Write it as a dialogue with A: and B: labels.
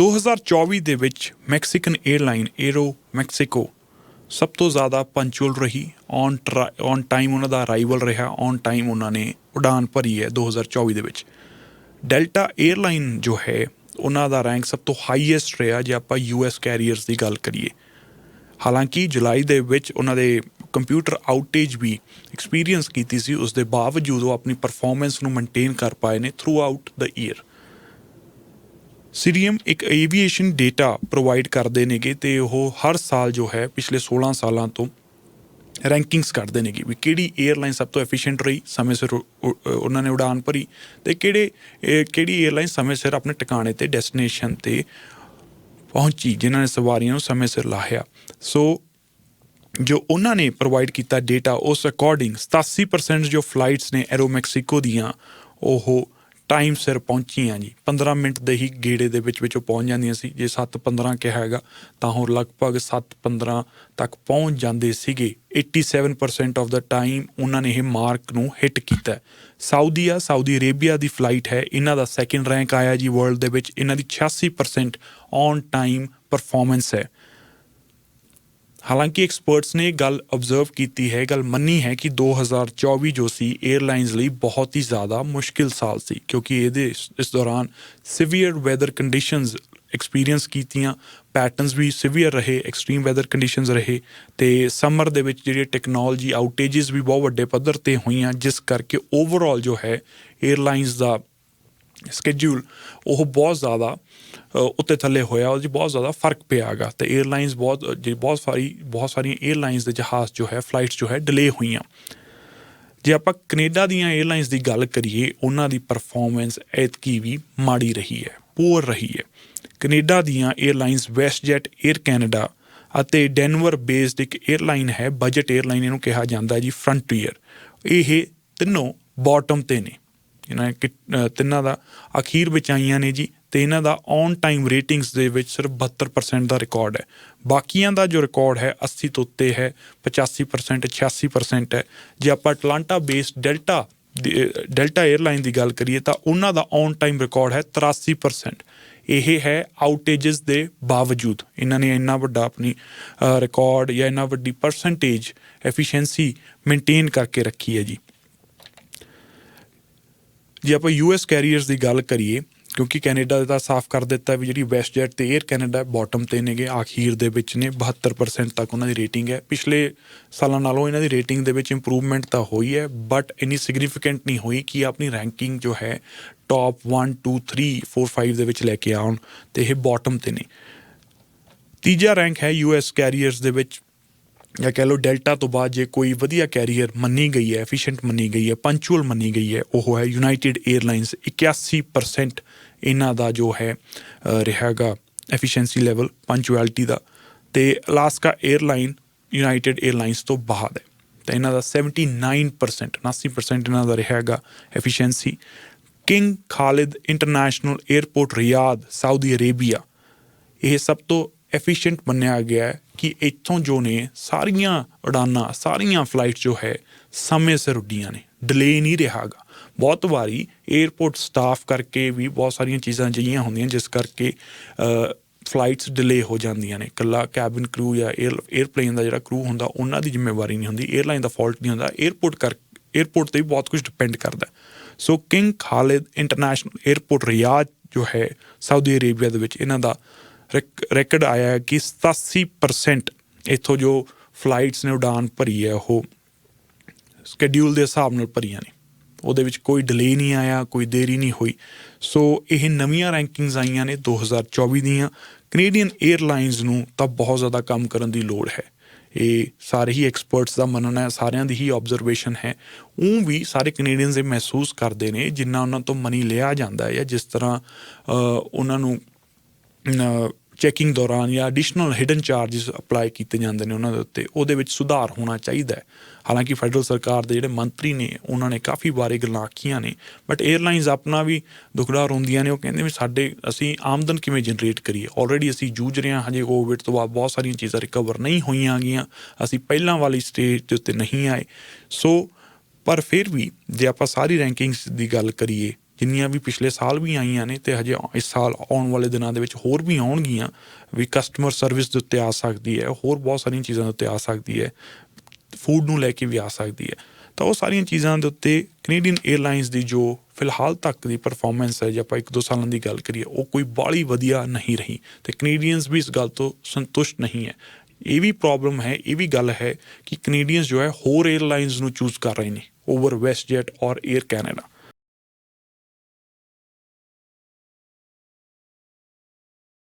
A: 2024 ਦੇ ਵਿੱਚ Mexican airline aero Mexico ਸਭ ਤੋਂ ਜ਼ਿਆਦਾ ਪੰਚੁਅਲ ਰਹੀ, ਔਨ ਔਨ ਟਾਈਮ ਉਹਨਾਂ ਦਾ ਅਰਾਈਵਲ ਰਿਹਾ, ਔਨ ਟਾਈਮ ਉਹਨਾਂ ਨੇ ਉਡਾਨ ਭਰੀ ਹੈ 2024 ਦੇ ਵਿੱਚ। ਡੈਲਟਾ 에ਅਰਲਾਈਨ ਜੋ ਹੈ, ਉਹਨਾਂ ਦਾ ਰੈਂਕ ਸਭ ਤੋਂ ਹਾਈਐਸਟ ਰਿਹਾ, ਜੇ ਆਪਾਂ ਯੂਐਸ ਕੈਰੀਅਰਸ ਦੀ ਗੱਲ ਕਰੀਏ। ਹਾਲਾਂਕਿ ਜੁਲਾਈ ਦੇ ਵਿੱਚ ਉਹਨਾਂ ਦੇ ਕੰਪਿਊਟਰ ਆਊਟੇਜ ਵੀ ਐਕਸਪੀਰੀਅੰਸ ਕੀਤੀ ਸੀ, ਉਸ ਦੇ ਬਾਵਜੂਦ ਉਹ ਆਪਣੀ ਪਰਫਾਰਮੈਂਸ ਨੂੰ ਮੇਨਟੇਨ ਕਰ ਪਾਏ ਨੇ ਥਰੂ ਆਊਟ ਦਾ ਈਅਰ ਸੀਰੀਅਮ ਇੱਕ ਏਵੀਏਸ਼ਨ ਡਾਟਾ ਪ੍ਰੋਵਾਈਡ ਕਰਦੇ ਨੇਗੇ ਤੇ ਉਹ ਹਰ ਸਾਲ ਜੋ ਹੈ ਪਿਛਲੇ 16 ਸਾਲਾਂ ਤੋਂ ਰੈਂਕਿੰਗਸ ਕੱਢਦੇ ਨੇਗੇ ਵੀ ਕਿਹੜੀ 에ਅਰਲਾਈਨ ਸਭ ਤੋਂ ਐਫੀਸ਼ੀਐਂਟ ਰਹੀ, ਸਮੇਂ ਸਿਰ ਉਹਨਾਂ ਨੇ ਉਡਾਨ ਭਰੀ ਤੇ ਕਿਹੜੇ ਕਿਹੜੀ 에ਅਰਲਾਈਨ ਸਮੇਂ ਸਿਰ ਆਪਣੇ ਟਿਕਾਣੇ ਤੇ ਡੈਸਟੀਨੇਸ਼ਨ ਤੇ ਪਹੁੰਚੀ, ਜਿਨ੍ਹਾਂ ਨੇ ਸਵਾਰੀਆਂ ਨੂੰ ਸਮੇਂ ਸਿਰ ਲਾਹਿਆ। ਸੋ ਜੋ ਉਹਨਾਂ ਨੇ ਪ੍ਰੋਵਾਈਡ ਕੀਤਾ ਡਾਟਾ ਉਸ ਅਕੋਰਡਿੰਗ 87% ਜੋ ਫਲਾਈਟਸ ਨੇ ਐਰੋ ਮੈਕਸੀਕੋ ਦੀਆਂ, ਉਹ ਟਾਈਮ ਸਿਰ ਪਹੁੰਚੀਆਂ ਜੀ। 15 ਮਿੰਟ ਦੇ ਹੀ ਗੇੜੇ ਦੇ ਵਿੱਚ ਵਿੱਚ ਉਹ ਪਹੁੰਚ ਜਾਂਦੀਆਂ ਸੀ। ਜੇ 7:15 ਕਿਹਾ ਹੈਗਾ, ਤਾਂ ਉਹ ਲਗਭਗ 7:15 ਤੱਕ ਪਹੁੰਚ ਜਾਂਦੇ ਸੀਗੇ। 87% ਆਫ ਦਾ ਟਾਈਮ ਉਹਨਾਂ ਨੇ ਇਹ ਮਾਰਕ ਨੂੰ ਹਿੱਟ ਕੀਤਾ। ਹੈ। ਸਾਊਦੀਆ ਸਾਊਦੀ ਅਰੇਬੀਆ ਦੀ ਫਲਾਈਟ ਹੈ। ਇਹਨਾਂ ਦਾ ਸੈਕਿੰਡ ਰੈਂਕ ਆਇਆ ਜੀ ਵਰਲਡ ਦੇ ਵਿੱਚ। ਇਹਨਾਂ ਦੀ 86% ਔਨ ਟਾਈਮ ਪਰਫਾਰਮੈਂਸ ਹੈ। ਹਾਲਾਂਕਿ ਐਕਸਪਰਟਸ ਨੇ ਗੱਲ ਅਬਜ਼ਰਵ ਕੀਤੀ ਹੈ ਗੱਲ ਮੰਨੀ ਹੈ ਕਿ 2024 ਜੋ ਸੀ 에ਅਰਲਾਈਨਸ ਲਈ ਬਹੁਤ ਹੀ ਜ਼ਿਆਦਾ ਮੁਸ਼ਕਿਲ ਸਾਲ ਸੀ, ਕਿਉਂਕਿ ਇਹਦੇ ਇਸ ਦੌਰਾਨ ਸਿਵੀਅਰ ਵੈਦਰ ਕੰਡੀਸ਼ਨਸ ਐਕਸਪੀਰੀਅੰਸ ਕੀਤੀਆਂ ਪੈਟਰਨਸ ਵੀ ਸਿਵੀਅਰ ਰਹੇ ਐਕਸਟ੍ਰੀਮ ਵੈਦਰ ਕੰਡੀਸ਼ਨਸ ਰਹੇ ਤੇ ਸਮਰ ਦੇ ਵਿੱਚ ਜਿਹੜੀ ਟੈਕਨੋਲੋਜੀ ਆਊਟੇजेस ਵੀ ਬਹੁਤ ਵੱਡੇ ਪੱਧਰ ਤੇ ਹੋਈਆਂ, ਜਿਸ ਕਰਕੇ ਓਵਰਆਲ ਜੋ ਹੈ 에ਅਰਲਾਈਨਸ ਦਾ ਸਕੇਡਿਊਲ ਉਹ ਬਹੁਤ ਜ਼ਿਆਦਾ ਉੱਤੇ ਥੱਲੇ ਹੋਇਆ, ਉਹਦੇ ਬਹੁਤ ਜ਼ਿਆਦਾ ਫ਼ਰਕ ਪਿਆਗਾ ਤੇ 에ਅਰਲਾਈਨਸ ਬਹੁਤ ਬਹੁਤ ਸਾਰੀ, ਬਹੁਤ ਸਾਰੀਆਂ 에ਅਰਲਾਈਨਸ ਦੇ ਜਹਾਜ਼ ਜੋ ਹੈ ਫਲਾਈਟਸ ਜੋ ਹੈ ਡਿਲੇ ਹੋਈਆਂ। ਜੇ ਆਪਾਂ ਕੈਨੇਡਾ ਦੀਆਂ 에ਅਰਲਾਈਨਸ ਦੀ ਗੱਲ ਕਰੀਏ, ਉਹਨਾਂ ਦੀ ਪਰਫਾਰਮੈਂਸ ਐਤਕੀ ਵੀ ਮਾੜੀ ਰਹੀ ਹੈ ਪੂਰ ਰਹੀ ਹੈ। ਕੈਨੇਡਾ ਦੀਆਂ 에ਅਰਲਾਈਨਸ ਵੈਸਟਜੈਟ 에ਅਰ ਕੈਨੇਡਾ ਅਤੇ ਡੈਨਵਰ ਬੇਸਡ ਇੱਕ 에ਅਰਲਾਈਨ ਹੈ ਬਜਟ 에ਅਰਲਾਈਨ ਇਹਨੂੰ ਕਿਹਾ ਜਾਂਦਾ ਹੈ ਜੀ ਫਰੰਟੀਅਰ ਇਹ ਤਿੰਨੋਂ ਬਾਟਮ ਤੇ ਨੇ। ਇਹਨਾਂ ਤਿੰਨਾਂ ਦਾ ਅਖੀਰ ਵਿੱਚ ਆਈਆਂ ਨੇ ਜੀ ਤੇ ਇਹਨਾਂ ਦਾ ਔਨ ਟਾਈਮ ਰੇਟਿੰਗਸ ਦੇ ਵਿੱਚ ਸਿਰਫ 72% ਦਾ ਰਿਕਾਰਡ ਹੈ। ਬਾਕੀਆਂ ਦਾ ਜੋ ਰਿਕਾਰਡ ਹੈ 80 ਤੋਂ ਉੱਤੇ ਹੈ 85% 86% ਹੈ। ਜੇ ਆਪਾਂ Atlanta base Delta Delta airline ਦੀ ਗੱਲ ਕਰੀਏ ਤਾਂ ਉਹਨਾਂ ਦਾ ਔਨ ਟਾਈਮ ਰਿਕਾਰਡ ਹੈ 83% ਇਹ ਹੈ ਆਊਟੇजेस ਦੇ ਬਾਵਜੂਦ। ਇਹਨਾਂ ਨੇ ਇੰਨਾ ਵੱਡਾ ਆਪਣੀ ਰਿਕਾਰਡ ਜਾਂ ਇੰਨਾ ਵੱਡੀ ਪਰਸੈਂਟੇਜ ਐਫੀਸ਼ੀਐਂਸੀ ਮੇਨਟੇਨ ਕਰਕੇ ਰੱਖੀ ਹੈ ਜੀ। ਜੇ ਆਪਾਂ ਯੂਐਸ ਕੈਰੀਅਰਸ ਦੀ ਗੱਲ ਕਰੀਏ, ਕਿਉਂਕਿ ਕੈਨੇਡਾ ਦਾ ਸਾਫ਼ ਕਰ ਦਿੱਤਾ ਵੀ ਜਿਹੜੀ ਵੈਸਟਜੈਟ ਤੇ 에ਅਰ ਕੈਨੇਡਾ ਬਾਟਮ ਤੇ ਨੇਗੇ, ਆਖੀਰ ਦੇ ਵਿੱਚ ਨੇ 72% ਤੱਕ ਉਹਨਾਂ ਦੀ ਰੇਟਿੰਗ ਹੈ। ਪਿਛਲੇ ਸਾਲਾਂ ਨਾਲੋਂ ਇਹਨਾਂ ਦੀ ਰੇਟਿੰਗ ਦੇ ਵਿੱਚ ਇੰਪਰੂਵਮੈਂਟ ਤਾਂ ਹੋਈ ਹੈ ਬਟ ਇੰਨੀ ਸਿਗਨੀਫੀਕੈਂਟ ਨਹੀਂ ਹੋਈ ਕਿ ਆਪਣੀ ਰੈਂਕਿੰਗ ਜੋ ਹੈ ਟਾਪ 1 2 3 4 5 ਦੇ ਵਿੱਚ ਲੈ ਕੇ ਆਉਣ ਤੇ ਇਹ ਬਾਟਮ ਤੇ ਨੇ। ਤੀਜਾ ਰੈਂਕ ਹੈ ਯੂਐਸ ਕੈਰੀਅਰਸ ਦੇ ਵਿੱਚ ਜਾਂ ਕਹਿ ਲਓ ਡੈਲਟਾ ਤੋਂ ਬਾਅਦ ਜੇ ਕੋਈ ਵਧੀਆ ਕੈਰੀਅਰ ਮੰਨੀ ਗਈ ਹੈ ਐਫੀਸ਼ੀਐਂਟ ਮੰਨੀ ਗਈ ਹੈ ਪੰਚੂਅਲ ਮੰਨੀ ਗਈ ਹੈ, ਉਹ ਹੈ ਯੂਨਾਈਟਿਡ 에ਅਰਲਾਈਨਸ 81% ਇਹਨਾਂ ਦਾ ਜੋ ਹੈ ਰਿਹਾਗਾ ਐਫੀਸ਼ੀਐਂਸੀ ਲੈਵਲ ਪੰਚੁਅਲਿਟੀ ਦਾ। ਤੇ ਅਲਾਸਕਾ 에ਅਰਲਾਈਨ ਯੂਨਾਈਟਿਡ 에ਅਰਲਾਈਨਸ ਤੋਂ ਬਾਅਦ ਹੈ। ਤਾਂ ਇਹਨਾਂ ਦਾ 79% 80% ਇਹਨਾਂ ਦਾ ਰਿਹਾਗਾ efficiency King Khalid international airport Riyadh Saudi Arabia ਇਹ ਸਭ ਤੋਂ ਐਫੀਸ਼ੀਐਂਟ ਮੰਨਿਆ ਗਿਆ ਕਿ ਇੱਥੋਂ ਜੋ ਨੇ ਸਾਰੀਆਂ ਉਡਾਨਾਂ, ਸਾਰੀਆਂ ਫਲਾਈਟ ਜੋ ਹੈ, ਸਮੇਂ ਸਿਰ ਉੱਡੀਆਂ ਨੇ। ਡਿਲੇ ਨਹੀਂ ਰਿਹਾਗਾ। ਬਹੁਤ ਵਾਰੀ 에어ਪੋਰਟ ਸਟਾਫ ਕਰਕੇ ਵੀ ਬਹੁਤ ਸਾਰੀਆਂ ਚੀਜ਼ਾਂ ਜਈਆਂ ਹੁੰਦੀਆਂ ਜਿਸ ਕਰਕੇ ਫਲਾਈਟਸ ਡਿਲੇ ਹੋ ਜਾਂਦੀਆਂ ਨੇ। ਕੱਲਾ ਕੈਬਨ ਕਰੂ ਜਾਂ 에ਅਰਪਲੇਨ ਦਾ ਜਿਹੜਾ ਕਰੂ ਹੁੰਦਾ, ਉਹਨਾਂ ਦੀ ਜ਼ਿੰਮੇਵਾਰੀ ਨਹੀਂ ਹੁੰਦੀ। 에ਅਰਲਾਈਨ ਦਾ ਫਾਲਟ ਨਹੀਂ ਹੁੰਦਾ। 에ਅਰਪੋਰਟ ਕਰ 에ਅਰਪੋਰਟ ਤੇ ਵੀ ਬਹੁਤ ਕੁਝ ਡਿਪੈਂਡ ਕਰਦਾ so King Khalid international airport Riyadh ਜੋ ਹੈ ਸਾਊਦੀ ਅਰੇਬੀਆ ਦੇ ਵਿੱਚ ਇਹਨਾਂ ਦਾ ਰੈਕਡ ਆਇਆ ਕਿ 87% ਇਥੋਂ ਜੋ ਫਲਾਈਟਸ ਨੇ ਉਡਾਨ ਭਰੀ ਹੈ, ਉਹ ਸਕੇਡਿਊਲ ਦੇ ਹਿਸਾਬ ਨਾਲ ਭਰੀਆਂ ਨੇ। ਉਹਦੇ ਵਿੱਚ ਕੋਈ ਡਿਲੇ ਨਹੀਂ ਆਇਆ, ਕੋਈ ਦੇਰੀ ਨਹੀਂ ਹੋਈ। ਸੋ ਇਹ ਨਵੀਆਂ ਰੈਂਕਿੰਗਸ ਆਈਆਂ ਨੇ 2024 ਦੀਆਂ। ਕੈਨੇਡੀਅਨ 에ਅਰਲਾਈਨਸ ਨੂੰ ਤਾਂ ਬਹੁਤ ਜ਼ਿਆਦਾ ਕੰਮ ਕਰਨ ਦੀ ਲੋੜ ਹੈ। ਇਹ ਸਾਰੇ ਹੀ ਐਕਸਪਰਟਸ ਦਾ ਮੰਨਣਾ ਹੈ, ਸਾਰਿਆਂ ਦੀ ਹੀ ਆਬਜ਼ਰਵੇਸ਼ਨ ਹੈ। ਉਹ ਵੀ ਸਾਰੇ ਕੈਨੇਡੀਅਨਸ ਇਹ ਮਹਿਸੂਸ ਕਰਦੇ ਨੇ, ਜਿੰਨਾ ਉਹਨਾਂ ਤੋਂ ਮਨੀ ਲਿਆ ਜਾਂਦਾ ਹੈ ਜਾਂ ਜਿਸ ਤਰ੍ਹਾਂ ਉਹਨਾਂ ਨੂੰ ਚੈਕਿੰਗ ਦੌਰਾਨ ਜਾਂ ਐਡੀਸ਼ਨਲ ਹਿਡਨ ਚਾਰजेस ਅਪਲਾਈ ਕੀਤੇ ਜਾਂਦੇ ਨੇ ਉਹਨਾਂ ਦੇ ਉੱਤੇ, ਉਹਦੇ ਵਿੱਚ ਸੁਧਾਰ ਹੋਣਾ ਚਾਹੀਦਾ ਹੈ। ਹਾਲਾਂਕਿ ਫੈਡਰਲ ਸਰਕਾਰ ਦੇ ਜਿਹੜੇ ਮੰਤਰੀ ਨੇ, ਉਹਨਾਂ ਨੇ ਕਾਫੀ ਵਾਰੇ ਗੱਲਾਂ ਆਖੀਆਂ ਨੇ ਬਟ 에ਅਰਲਾਈਨਸ ਆਪਣਾ ਵੀ ਦੁਖੜਾ ਰੋਂਦੀਆਂ ਨੇ, ਉਹ ਕਹਿੰਦੇ ਵੀ ਸਾਡੇ, ਅਸੀਂ ਆਮਦਨ ਕਿਵੇਂ ਜਨਰੇਟ ਕਰੀਏ? ਆਲਰੇਡੀ ਅਸੀਂ ਜੂਝ ਰਹੇ ਹਾਂ, ਹਜੇ ਕੋਵਿਡ ਤੋਂ ਬਾਅਦ ਬਹੁਤ ਸਾਰੀਆਂ ਚੀਜ਼ਾਂ ਰਿਕਵਰ ਨਹੀਂ ਹੋਈਆਂ ਗਈਆਂ, ਅਸੀਂ ਪਹਿਲਾਂ ਵਾਲੀ ਸਟੇਜ ਦੇ ਉੱਤੇ ਨਹੀਂ ਆਏ। ਸੋ ਪਰ ਫਿਰ ਵੀ ਜੇ ਆਪਾਂ ਸਾਰੀ ਰੈਂਕਿੰਗਸ ਦੀ ਗੱਲ ਕਰੀਏ ਜਿੰਨੀਆਂ ਵੀ ਪਿਛਲੇ ਸਾਲ ਵੀ ਆਈਆਂ ਨੇ ਤੇ ਹਜੇ ਇਸ ਸਾਲ ਆਉਣ ਵਾਲੇ ਦਿਨਾਂ ਦੇ ਵਿੱਚ ਹੋਰ ਵੀ ਆਉਣਗੀਆਂ, ਵੀ ਕਸਟਮਰ ਸਰਵਿਸ ਦੇ ਉੱਤੇ ਆ ਸਕਦੀ ਹੈ, ਹੋਰ ਬਹੁਤ ਸਾਰੀਆਂ ਚੀਜ਼ਾਂ ਦੇ ਉੱਤੇ ਆ ਸਕਦੀ ਹੈ ਫੂਡ ਨੂੰ ਲੈ ਕੇ ਵੀ ਆ ਸਕਦੀ ਹੈ। ਤਾਂ ਉਹ ਸਾਰੀਆਂ ਚੀਜ਼ਾਂ ਦੇ ਉੱਤੇ ਕੈਨੇਡੀਅਨ 에ਅਰਲਾਈਨਸ ਦੀ ਜੋ ਫਿਲਹਾਲ ਤੱਕ ਦੀ ਪਰਫਾਰਮੈਂਸ ਹੈ, ਜੇ ਆਪਾਂ ਇੱਕ ਦੋ ਸਾਲਾਂ ਦੀ ਗੱਲ ਕਰੀਏ, ਉਹ ਕੋਈ ਬਾਲੀ ਵਧੀਆ ਨਹੀਂ ਰਹੀ ਤੇ ਕੈਨੇਡੀਅਨਸ ਵੀ ਇਸ ਗੱਲ ਤੋਂ ਸੰਤੁਸ਼ਟ ਨਹੀਂ ਹੈ। ਇਹ ਵੀ ਪ੍ਰੋਬਲਮ ਹੈ, ਇਹ ਵੀ ਗੱਲ ਹੈ ਕਿ ਕੈਨੇਡੀਅਨਸ ਜੋ ਹੈ ਹੋਰ 에ਅਰਲਾਈਨਸ ਨੂੰ ਚੂਜ਼ ਕਰ ਰਹੇ ਨੇ ਓਵਰ ਵੈਸਟ ਵੈਸਟਜੈਟ ਔਰ 에ਅਰ ਕੈਨੇਡਾ